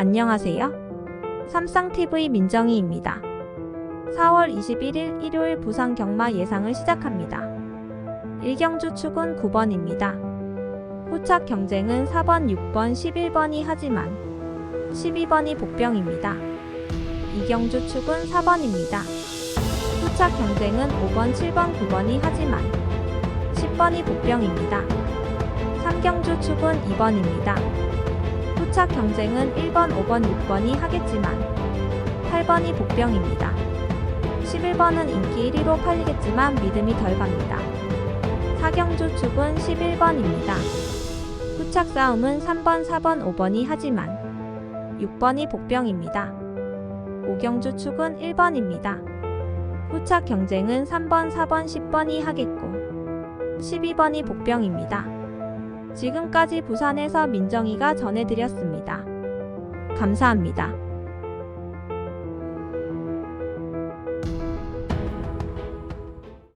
안녕하세요. 삼쌍TV 민정희입니다. 4월 21일 일요일 부산 경마 예상을 시작합니다. 일경주 축은 9번입니다. 후착 경쟁은 4번, 6번, 11번이 하지만 12번이 복병입니다. 이경주 축은 4번입니다. 후착 경쟁은 5번, 7번, 9번이 하지만 10번이 복병입니다. 삼경주 축은 2번입니다. 후착 경쟁은 1번, 5번, 6번이 하겠지만 8번이 복병입니다. 11번은 인기 1위로 팔리겠지만 믿음이 덜 갑니다. 사경주 축은 11번입니다. 후착 싸움은 3번, 4번, 5번이 하지만 6번이 복병입니다. 오경주 축은 1번입니다. 후착 경쟁은 3번, 4번, 10번이 하겠고 12번이 복병입니다. 지금까지 부산에서 민정이가 전해드렸습니다. 감사합니다.